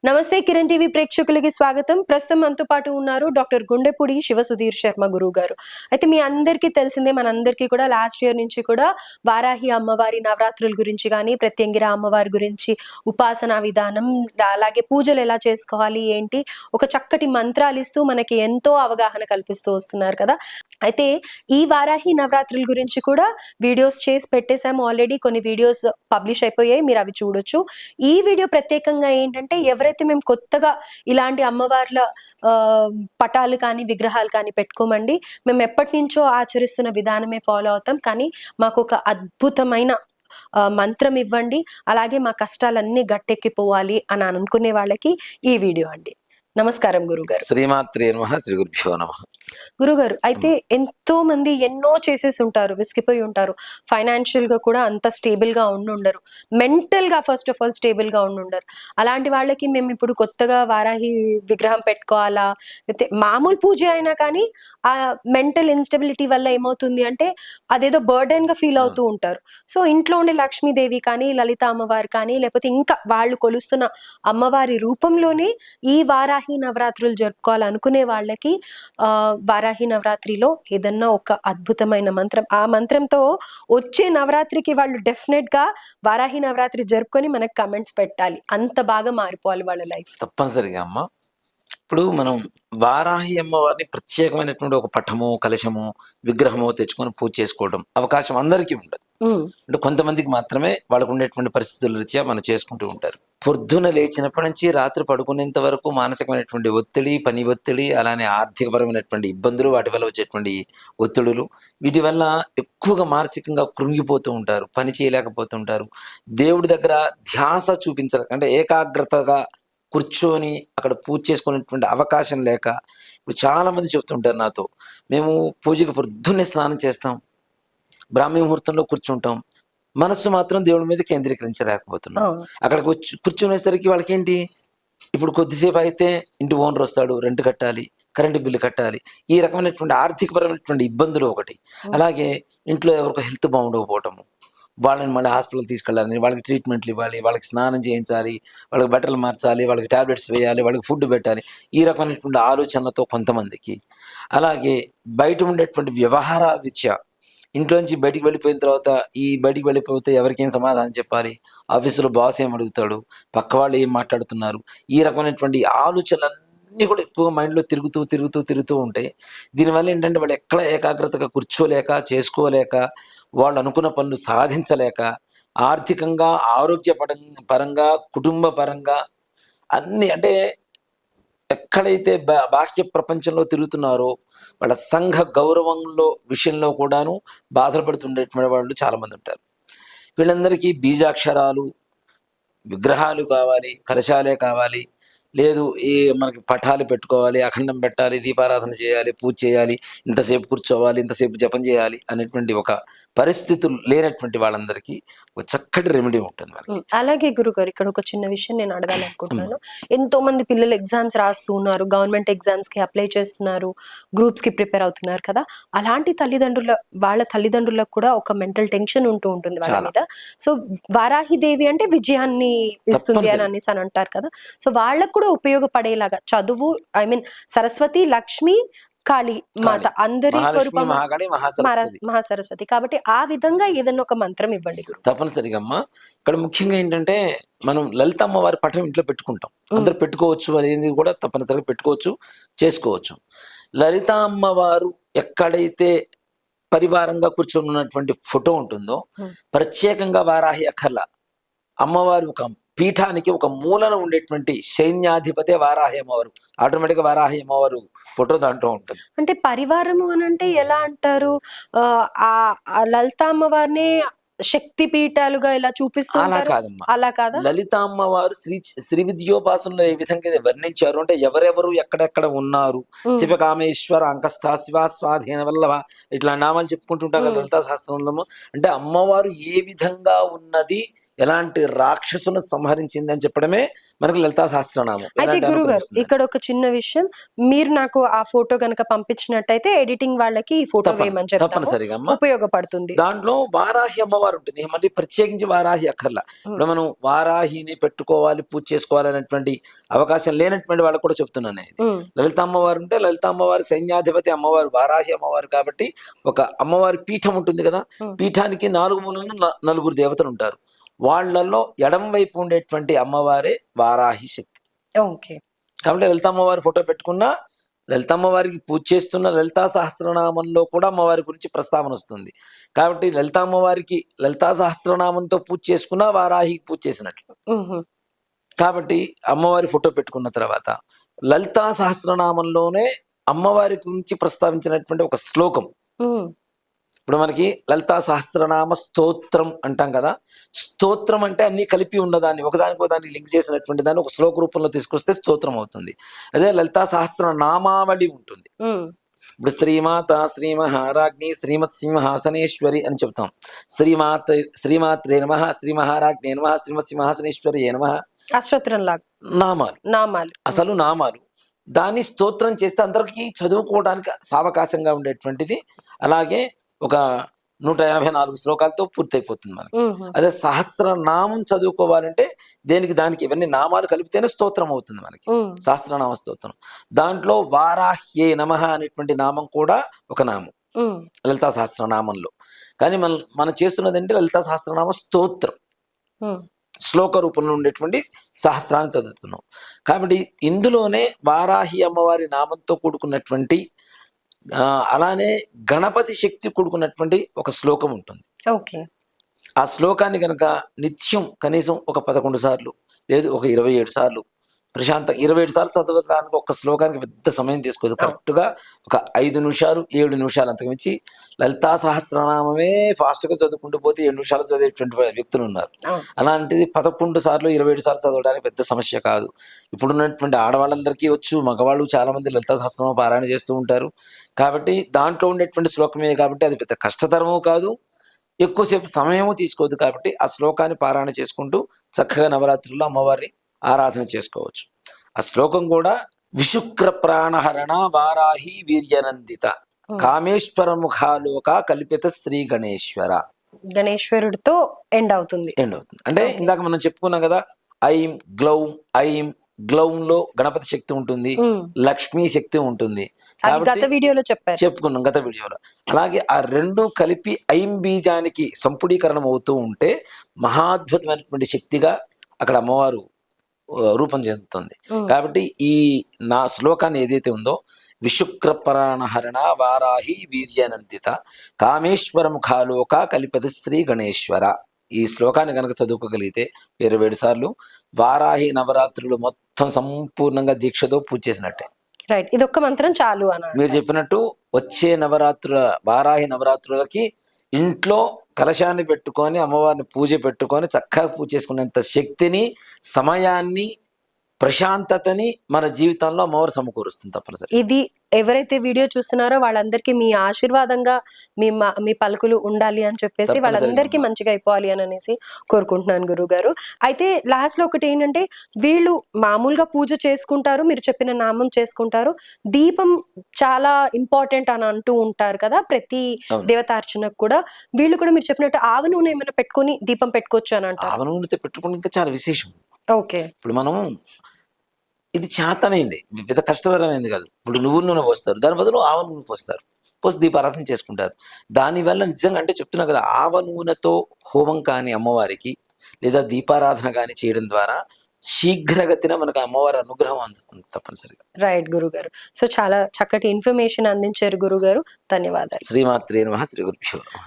నమస్తే కిరణ్ టీవీ ప్రేక్షకులకి స్వాగతం. ప్రస్తుతం మనతో పాటు ఉన్నారు డాక్టర్ గుండెపూడి శివ సుధీర్ శర్మ గురువు గారు అయితే మీ అందరికీ తెలిసిందే మనందరికీ కూడా లాస్ట్ ఇయర్ నుంచి కూడా వారాహి అమ్మవారి నవరాత్రుల గురించి కానీ ప్రత్యంగిర అమ్మవారి గురించి ఉపాసనా విధానం అలాగే పూజలు ఎలా చేసుకోవాలి ఏంటి ఒక చక్కటి మంత్రాలు ఇస్తూ మనకి ఎంతో అవగాహన కల్పిస్తూ వస్తున్నారు కదా. అయితే ఈ వారాహి నవరాత్రుల గురించి కూడా వీడియోస్ చేసి పెట్టేశాము. ఆల్రెడీ కొన్ని వీడియోస్ పబ్లిష్ అయిపోయాయి మీరు అవి చూడొచ్చు. ఈ వీడియో ప్రత్యేకంగా ఏంటంటే ఎవరైతే మేము కొత్తగా ఇలాంటి అమ్మవార్ల పటాలు కానీ విగ్రహాలు కానీ పెట్టుకోమండి మేము ఎప్పటి నుంచో ఆచరిస్తున్న విధానమే ఫాలో అవుతాం. కానీ మాకు ఒక అద్భుతమైన మంత్రం ఇవ్వండి. అలాగే మా కష్టాలన్నీ గట్టెక్కిపోవాలి అని అనుకునే వాళ్ళకి ఈ వీడియో అండి. నమస్కారం గురుగారు. శ్రీమాత్రే నమ శ్రీ గురుభ్యో నమ. గురుగారు అయితే ఎంతో మంది ఎన్నో చేసేసి ఉంటారు విసిగిపోయి ఉంటారు. ఫైనాన్షియల్గా కూడా అంత స్టేబుల్గా ఉండి ఉండరు మెంటల్గా ఫస్ట్ ఆఫ్ ఆల్ స్టేబుల్గా ఉండి ఉండరు అలాంటి వాళ్ళకి మేము ఇప్పుడు కొత్తగా వారాహి విగ్రహం పెట్టుకోవాలా? లేకపోతే మామూలు పూజ అయినా కానీ ఆ మెంటల్ ఇన్స్టెబిలిటీ వల్ల ఏమవుతుంది అంటే అదేదో బర్డెన్గా ఫీల్ అవుతూ ఉంటారు. సో ఇంట్లో ఉండే లక్ష్మీదేవి కానీ లలిత అమ్మవారు కానీ లేకపోతే ఇంకా వాళ్ళు కొలుస్తున్న అమ్మవారి రూపంలోనే ఈ వారాహి నవరాత్రులు జరుపుకోవాలనుకునే వాళ్ళకి ఆ వారాహి నవరాత్రిలో ఏదన్నా ఒక అద్భుతమైన మంత్రం ఆ మంత్రంతో వచ్చే నవరాత్రికి వాళ్ళు డెఫినెట్గా వారాహి నవరాత్రి జరుపుకొని మనకు కమెంట్స్ పెట్టాలి. అంత బాగా మారిపోవాలి వాళ్ళ లైఫ్. తప్పనిసరిగా అమ్మ. ఇప్పుడు మనం వారాహి అమ్మవారిని ప్రత్యేకమైనటువంటి ఒక పటమో కలశమో విగ్రహమో తెచ్చుకొని పూజ చేసుకోవడం అవకాశం అందరికీ ఉండదు. అంటే కొంతమందికి మాత్రమే వాళ్ళకు ఉండేటువంటి పరిస్థితుల రీత్యా మనం చేసుకుంటూ ఉంటారు. పొద్దున లేచినప్పటి నుంచి రాత్రి పడుకునేంత వరకు మానసికమైనటువంటి ఒత్తిడి పని ఒత్తిడి అలానే ఆర్థికపరమైనటువంటి ఇబ్బందులు వాటి వల్ల వచ్చేటువంటి ఒత్తిడులు. వీటి వల్ల ఎక్కువగా మానసికంగా కృంగిపోతూ ఉంటారు పని చేయలేకపోతుంటారు. దేవుడి దగ్గర ధ్యాస చూపించలేక అంటే ఏకాగ్రతగా కూర్చొని అక్కడ పూజ చేసుకునేటువంటి అవకాశం లేక ఇప్పుడు చాలామంది చెబుతుంటారు చెప్తుంటారు నాతో. మేము పూజకి పొద్దున్నే స్నానం చేస్తాం. బ్రాహ్మీ ముహూర్తంలో కూర్చుంటాం. మనస్సు మాత్రం దేవుడి మీద కేంద్రీకరించలేకపోతున్నాం. అక్కడికి వచ్చి కూర్చునేసరికి వాళ్ళకి ఏంటి ఇప్పుడు కొద్దిసేపు అయితే ఇంటి ఓనర్ వస్తాడు రెంట్ కట్టాలి కరెంటు బిల్లు కట్టాలి. ఈ రకమైనటువంటి ఆర్థికపరమైనటువంటి ఇబ్బందులు ఒకటి. అలాగే ఇంట్లో ఎవరికి హెల్త్ బాగుండకపోవటము. వాళ్ళని మళ్ళీ హాస్పిటల్ తీసుకెళ్ళాలి వాళ్ళకి ట్రీట్మెంట్లు ఇవ్వాలి వాళ్ళకి స్నానం చేయించాలి వాళ్ళకి బట్టలు మార్చాలి వాళ్ళకి టాబ్లెట్స్ వేయాలి వాళ్ళకి ఫుడ్ పెట్టాలి. ఈ రకమైనటువంటి ఆలోచనలతో కొంతమందికి. అలాగే బయట ఉండేటువంటి వ్యవహారాల రీత్యా ఇంట్లోంచి బయటికి వెళ్ళిపోయిన తర్వాత ఈ బయటికి వెళ్ళిపోతే ఎవరికేం సమాధానం చెప్పాలి? ఆఫీసులో బాస్ ఏం అడుగుతాడు? పక్క వాళ్ళు ఏం మాట్లాడుతున్నారు? ఈ రకమైనటువంటి ఆలోచనలన్నీ కూడా ఎక్కువ మైండ్లో తిరుగుతూ తిరుగుతూ తిరుగుతూ ఉంటాయి దీనివల్ల ఏంటంటే వాళ్ళు ఎక్కడ ఏకాగ్రతగా కూర్చోలేక చేసుకోలేక వాళ్ళు అనుకున్న పనులు సాధించలేక ఆర్థికంగా ఆరోగ్య పరంగా కుటుంబ పరంగా అన్ని అంటే ఎక్కడైతే బా- బాహ్య ప్రపంచంలో తిరుగుతున్నారో వాళ్ళ సంఘ గౌరవంలో విషయంలో కూడాను బాధపడుతుండేటువంటి వాళ్ళు చాలామంది ఉంటారు. వీళ్ళందరికీ బీజాక్షరాలు విగ్రహాలు కావాలి కలశాలే కావాలి. లేదు ఈ మనకి పఠాలు పెట్టుకోవాలి అఖండం పెట్టాలి దీపారాధన చేయాలి పూజ చేయాలి ఇంతసేపు కూర్చోవాలి ఇంతసేపు జపం చేయాలి అనేటువంటి ఒక పరిస్థితులు లేనటువంటి వాళ్ళందరికీ ఒక చక్కటి రెమెడీ ఉంటుంది వాళ్ళకి. అలాగే గురుగారు ఇక్కడ ఒక చిన్న విషయం నేను అడగాలనుకుంటున్నాను. ఎంతో మంది పిల్లలు ఎగ్జామ్స్ రాస్తూ ఉన్నారు గవర్నమెంట్ ఎగ్జామ్స్కి అప్లై చేస్తున్నారు గ్రూప్స్కి ప్రిపేర్ అవుతున్నారు కదా. అలాంటి తల్లిదండ్రుల వాళ్ళ తల్లిదండ్రులకు కూడా ఒక మెంటల్ టెన్షన్ ఉంటూ ఉంటుంది వాళ్ళ. మీద. సో వారాహి దేవి అంటే విజయాన్ని ఇస్తుంది అని. అనేసి అని అంటారు కదా. సో వాళ్ళకు కూడా ఉపయోగపడేలాగా చదువు ఐ మీన్ సరస్వతి లక్ష్మి కాళీ మాత అందరి స్వరూపం మహాసరస్వతి. కాబట్టి ఆ విధంగా ఏదైనా ఒక మంత్రం ఇవ్వండి తప్పనిసరిగా అమ్మా. ఇక్కడ ముఖ్యంగా ఏంటంటే మనం లలిత అమ్మవారి పటం ఇంట్లో పెట్టుకుంటాం. అందరూ పెట్టుకోవచ్చు అనేది కూడా తప్పనిసరిగా పెట్టుకోవచ్చు చేసుకోవచ్చు. లలిత అమ్మవారు ఎక్కడైతే పరివారంగా కూర్చొని ఉన్నటువంటి ఫోటో ఉంటుందో. ప్రత్యేకంగా వారాహి అక్కర్ల. అమ్మవారి ఒక పీఠానికి ఒక మూలన ఉండేటువంటి సైన్యాధిపతే వారాహి అమ్మవారు ఆటోమేటిక్గా వారాహి అమ్మవారు ఫోటో దాంట్లో ఉంటుంది. అంటే పరివారము అని అంటే ఎలా అంటారు? ఆ, ఆ ఆ లలిత అమ్మవారిని శక్తి పీఠాలుగా ఇలా చూపిస్తూ అలా? కాదమ్మా. అలా కాదా? లలిత అమ్మవారు శ్రీ శ్రీ విద్యోపాసనలో ఏ విధంగా వర్ణించారు? అంటే ఎవరెవరు ఎక్కడెక్కడ ఉన్నారు? శివకామేశ్వర అంకస్థ శివ స్వాధీన వల్లభ ఇట్లా నామాలు చెప్పుకుంటుంటారు. లలితా శాస్త్రంలో అంటే అమ్మవారు ఏ విధంగా ఉన్నది? ఎలాంటి రాక్షసులను సంహరించింది అని చెప్పడమే మనకి లలితా సహస్రనామం. అయితే ఎలాంటి గురువు గారు అనుగ్రహిస్తుంది? ఇక్కడ ఒక చిన్న విషయం. మీరు నాకు ఆ ఫోటో గనక పంపించినట్టయితే ఎడిటింగ్ వాళ్ళకి ఈ ఫోటో వేయమని తప్పనిసరిగా అమ్మా. ఉపయోగపడుతుంది. దాంట్లో వారాహి అమ్మవారు ఉంటుంది. మళ్ళీ ప్రత్యేకించి వారాహి అక్కర్లా. ఇప్పుడు మనం వారాహిని పెట్టుకోవాలి పూజ చేసుకోవాలి అనేటువంటి అవకాశం లేనటువంటి వాళ్ళకు కూడా చెప్తున్నాను ఇది. లలిత అమ్మవారు ఉంటే లలిత అమ్మవారి సైన్యాధిపతి అమ్మవారు వారాహి అమ్మవారు కాబట్టి ఒక అమ్మవారి పీఠం ఉంటుంది కదా. పీఠానికి నాలుగు మూలన నలుగురు దేవతలు ఉంటారు. వాళ్ళల్లో ఎడం వైపు ఉండేటువంటి అమ్మవారే వారాహి శక్తి ఓకే. కాబట్టి లలిత అమ్మవారి ఫోటో పెట్టుకున్నా లలిత అమ్మవారికి పూజ చేస్తున్న లలితా సహస్రనామంలో కూడా అమ్మవారి గురించి ప్రస్తావన వస్తుంది. కాబట్టి లలిత అమ్మవారికి లలితా సహస్రనామంతో పూజ చేసుకున్నా వారాహికి పూజ చేసినట్లు. కాబట్టి అమ్మవారి ఫోటో పెట్టుకున్న తర్వాత లలితా సహస్రనామంలోనే అమ్మవారి గురించి ప్రస్తావించినటువంటి ఒక శ్లోకం. ఇప్పుడు మనకి లలితా సహస్రనామ స్తోత్రం అంటాం కదా. స్తోత్రం అంటే అన్ని కలిపి ఉన్నదాన్ని ఒకదానికి ఒకదానికి లింక్ చేసినటువంటి దాన్ని ఒక శ్లోక రూపంలో తీసుకొస్తే స్తోత్రం అవుతుంది. అదే లలితా సహస్ర నామావళి ఉంటుంది ఇప్పుడు శ్రీమాత శ్రీ మహారాజ్ఞి శ్రీమత్ సింహాసనేశ్వరి అని చెప్తాం. శ్రీమాత శ్రీమాత్రే నమ శ్రీ మహారాజ్ఞే నమ శ్రీమత్ సింహాసనేశ్వరి నమ? నామాలు. నామాలు. అసలు నామాలు. దాన్ని స్తోత్రం చేస్తే అందరికీ చదువుకోవడానికి సావకాశంగా ఉండేటువంటిది. అలాగే ఒక నూట ఎనభై నాలుగు శ్లోకాలతో పూర్తయిపోతుంది మనకి. అదే సహస్రనామం చదువుకోవాలంటే దేనికి దానికి ఇవన్నీ నామాలు కలిపితేనే స్తోత్రం అవుతుంది మనకి. సహస్రనామ స్తోత్రం. దాంట్లో వారాహ్యే నమ అనేటువంటి నామం కూడా ఒక నామం. లలితా సహస్రనామంలో. కానీ మనం మనం చేస్తున్నదంటే లలితా సహస్రనామ స్తోత్రం. శ్లోక రూపంలో ఉండేటువంటి సహస్రాన్ని చదువుతున్నాం. కాబట్టి ఇందులోనే వారాహి అమ్మవారి నామంతో కూడుకున్నటువంటి అలానే గణపతి శక్తి కూడుకున్నటువంటి ఒక శ్లోకం ఉంటుంది. ఓకే. ఆ శ్లోకాన్ని కనుక నిత్యం కనీసం ఒక పదకొండు సార్లు లేదు ఒక ఇరవై ఏడు సార్లు ప్రశాంత ఇరవై ఏడు సార్లు చదవడానికి ఒక శ్లోకానికి పెద్ద సమయం తీసుకోదు. కరెక్ట్గా ఒక ఐదు నిమిషాలు ఏడు నిమిషాలు అంతకుమించి లలితా సహస్రనామమే ఫాస్ట్గా చదువుకుంటూ పోతే ఏడు నిమిషాలు చదివేటువంటి వ్యక్తులు ఉన్నారు. అలాంటిది పదకొండు సార్లు ఇరవై ఏడు సార్లు చదవడానికి పెద్ద సమస్య కాదు. ఇప్పుడున్నటువంటి ఆడవాళ్ళందరికీ వచ్చు మగవాళ్ళు చాలా మంది లలితా సహస్రనామ పారాయణ చేస్తూ ఉంటారు. కాబట్టి దాంట్లో ఉండేటువంటి శ్లోకమే కాబట్టి అది పెద్ద కష్టతరము కాదు. ఎక్కువసేపు సమయము తీసుకోదు కాబట్టి ఆ శ్లోకాన్ని పారాయణ చేసుకుంటూ చక్కగా నవరాత్రుల్లో అమ్మవారిని ఆరాధన చేసుకోవచ్చు. ఆ శ్లోకం కూడా విశుక్ర ప్రాణహరణ వారాహి వీర్యనందిత. కామేశ్వర ముఖాలోక కల్పిత శ్రీ గణేశ్వర. గణేశ్వరుడితో ఎండ్ అవుతుంది. ఎండ్ అవుతుంది. అంటే ఇందాక మనం చెప్పుకున్నాం కదా ఐం గ్లౌం ఐం గ్లౌం లో గణపతి శక్తి ఉంటుంది లక్ష్మీ శక్తి ఉంటుంది. గత వీడియోలో చెప్పారు. చెప్పుకున్నాం గత వీడియోలో. అలాగే ఆ రెండు కలిపి ఐం బీజానికి సంపుడీకరణం అవుతూ ఉంటే మహాద్భుతమైనటువంటి శక్తిగా అక్కడ అమ్మవారు రూపం చెందుతుంది. కాబట్టి ఈ నా శ్లోకాన్ని ఏదైతే ఉందో విశుక్ర పరాణహరణ వారాహి వీర్యనందిత కామేశ్వర ముఖాలోక కలిపతి శ్రీ గణేశ్వర. ఈ శ్లోకాన్ని కనుక చదువుకోగలిగితే ఇరవై సార్లు వారాహి నవరాత్రులు మొత్తం సంపూర్ణంగా దీక్షతో పూజ చేసినట్టే. రైట్ ఇది ఒక్క మంత్రం చాలు అన్నాడు. మీరు చెప్పినట్టు వచ్చే నవరాత్రుల వారాహి నవరాత్రులకి ఇంట్లో కలశాన్ని పెట్టుకొని అమ్మవారిని పూజ పెట్టుకొని చక్కగా పూజ చేసుకునేంత శక్తిని సమయాన్ని ప్రశాంతతని మన జీవితంలో అమ్మవారు సమకూరుస్తుంది తప్పనిసరి ఇది ఎవరైతే వీడియో చూస్తున్నారో వాళ్ళందరికీ మీ ఆశీర్వాదంగా మీ మా- పలుకులు ఉండాలి అని చెప్పేసి వాళ్ళందరికీ. మంచిగా అయిపోవాలి అని అనేసి కోరుకుంటున్నాను గురువు గారు అయితే లాస్ట్లో ఒకటి ఏంటంటే వీళ్ళు మామూలుగా పూజ చేసుకుంటారు మీరు చెప్పిన నామం చేసుకుంటారు. దీపం చాలా ఇంపార్టెంట్ అని అంటూ ఉంటారు కదా ప్రతి. దేవతార్చనకు కూడా. వీళ్ళు కూడా మీరు చెప్పినట్టు ఆవ నూనె ఏమైనా పెట్టుకొని దీపం పెట్టుకోవచ్చు అని అంటారు. ఆవ నూనెతో పెట్టుకుంటే ఇంకా చాలా విశేషం. ఓకే. ఇప్పుడు మనం ఇది చేతనైంది. పెద్ద కష్టతరమైంది కాదు. ఇప్పుడు నువ్వు నూనె పోస్తారు. దాని బదులు ఆవ నూనె పోస్తారు. పోసి దీపారాధన చేసుకుంటారు. దానివల్ల నిజంగా అంటే చెప్తున్నా కదా ఆవ నూనెతో హోమం కానీ అమ్మవారికి లేదా దీపారాధన కానీ చేయడం ద్వారా శీఘ్రగతిన మనకు అమ్మవారి అనుగ్రహం అందుతుంది తప్పనిసరిగా. రైట్ గురువు గారు సో చాలా చక్కటి ఇన్ఫర్మేషన్ అందించారు గురువు గారు ధన్యవాదాలు. శ్రీమాత్రే నమ. శ్రీ గురుభ్యో నమః.